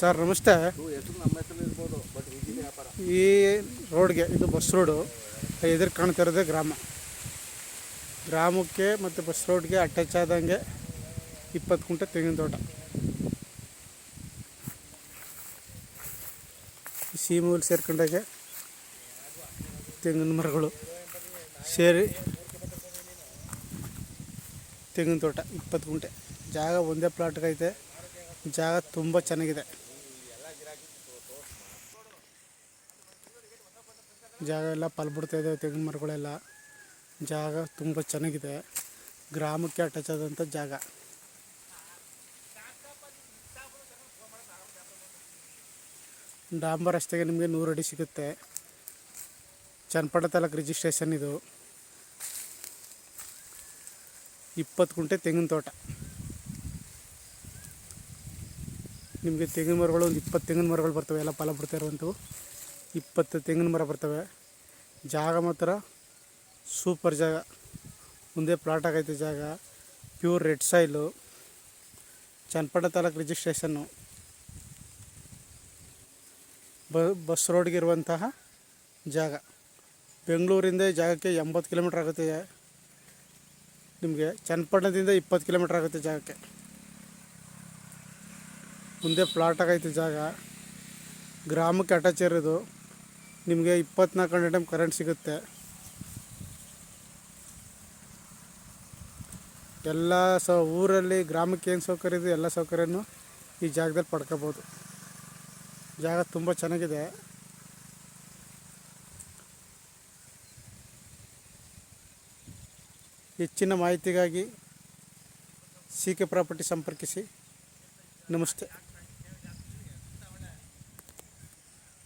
Sir, ನಮಸ್ತೆ. ಈ ರೋಡ್ಗೆ, ಇದು ಬಸ್ ರೋಡು, ಎದುರು ಕಾಣ್ತಾ ಇರೋದೇ ಗ್ರಾಮ. ಗ್ರಾಮಕ್ಕೆ ಮತ್ತು ಬಸ್ ರೋಡ್ಗೆ ಅಟ್ಯಾಚ್ ಆದಂಗೆ ಇಪ್ಪತ್ತು ಕುಂಟೆ ತೆಂಗಿನ ತೋಟ. ಸೀಮೂಲ್ ಸೇರ್ಕೊಂಡಾಗೆ ತೆಂಗಿನ ಮರಗಳು ಸೇರಿ ತೆಂಗಿನ ತೋಟ, ಇಪ್ಪತ್ತು ಗುಂಟೆ. ಜಾಗ ಒಂದೇ ಪ್ಲಾಟ್ಗೈತೆ ಜಾಗ ತುಂಬ ಚೆನ್ನಾಗಿದೆ. ಜಾಗ ಎಲ್ಲ ಇದೆ, ತೆಂಗಿನ ಮರಗಳೆಲ್ಲ. ಜಾಗ ತುಂಬ ಚೆನ್ನಾಗಿದೆ. ಗ್ರಾಮಕ್ಕೆ ಅಟ್ಯಾಚ್ ಆದಂಥ ಜಾಗ. ಡಾಂಬರ್ ರಸ್ತೆಗೆ ನಿಮಗೆ ನೂರು ಅಡಿ ಸಿಗುತ್ತೆ. ಚನ್ನಪಟ್ಟ ತಾಲೂಕು ರಿಜಿಸ್ಟ್ರೇಷನ್ ಇದು. ಇಪ್ಪತ್ತು ಗುಂಟೆ ತೆಂಗಿನ ತೋಟ. ನಿಮಗೆ ತೆಂಗಿನ ಮರಗಳು ಒಂದು ಇಪ್ಪತ್ತು ತೆಂಗಿನ ಮರಗಳು ಬರ್ತವೆ, ಎಲ್ಲ ಫಲ ಬರ್ತಾ ಇರುವಂಥವು. ಇಪ್ಪತ್ತು ತೆಂಗಿನ ಮರ ಬರ್ತವೆ. ಜಾಗ ಮಾತ್ರ ಸೂಪರ್ ಜಾಗ. ಮುಂದೆ ಪ್ಲಾಟ್ ಆಗೈತೆ ಜಾಗ. Pure red soil Channapatna taluk registration ಬ ಬಸ್ ರೋಡ್ಗಿರುವಂತಹ ಜಾಗ. ಬೆಂಗಳೂರಿಂದ ಜಾಗಕ್ಕೆ ಎಂಬತ್ತು ಕಿಲೋಮೀಟ್ರ್ ಆಗುತ್ತೆ. ನಿಮಗೆ ಚನ್ನಪಟ್ಟಣದಿಂದ ಇಪ್ಪತ್ತು ಕಿಲೋಮೀಟ್ರ್ ಆಗುತ್ತೆ ಜಾಗಕ್ಕೆ. ಮುಂದೆ ಪ್ಲಾಟ್ ಆಗೈತೆ ಜಾಗ. ಗ್ರಾಮಕ್ಕೆ ಅಟ್ಯಾಚ್ ಇರೋದು. ನಿಮಗೆ ಇಪ್ಪತ್ನಾಲ್ಕು ಗಂಟೆ ಟೈಮ್ ಕರೆಂಟ್ ಸಿಗುತ್ತೆ. ಎಲ್ಲ ಸ, ಊರಲ್ಲಿ ಗ್ರಾಮಕ್ಕೆ ಏನು ಸೌಕರ್ಯ ಇದೆ, ಎಲ್ಲ ಸೌಕರ್ಯನೂ ಈ ಜಾಗದಲ್ಲಿ ಪಡ್ಕೋಬೋದು. ಜಾಗ ತುಂಬ ಚೆನ್ನಾಗಿದೆ. ಹೆಚ್ಚಿನ ಮಾಹಿತಿಗಾಗಿ ಸಿ ಕೆ ಪ್ರಾಪರ್ಟಿ ಸಂಪರ್ಕಿಸಿ. ನಮಸ್ತೆ.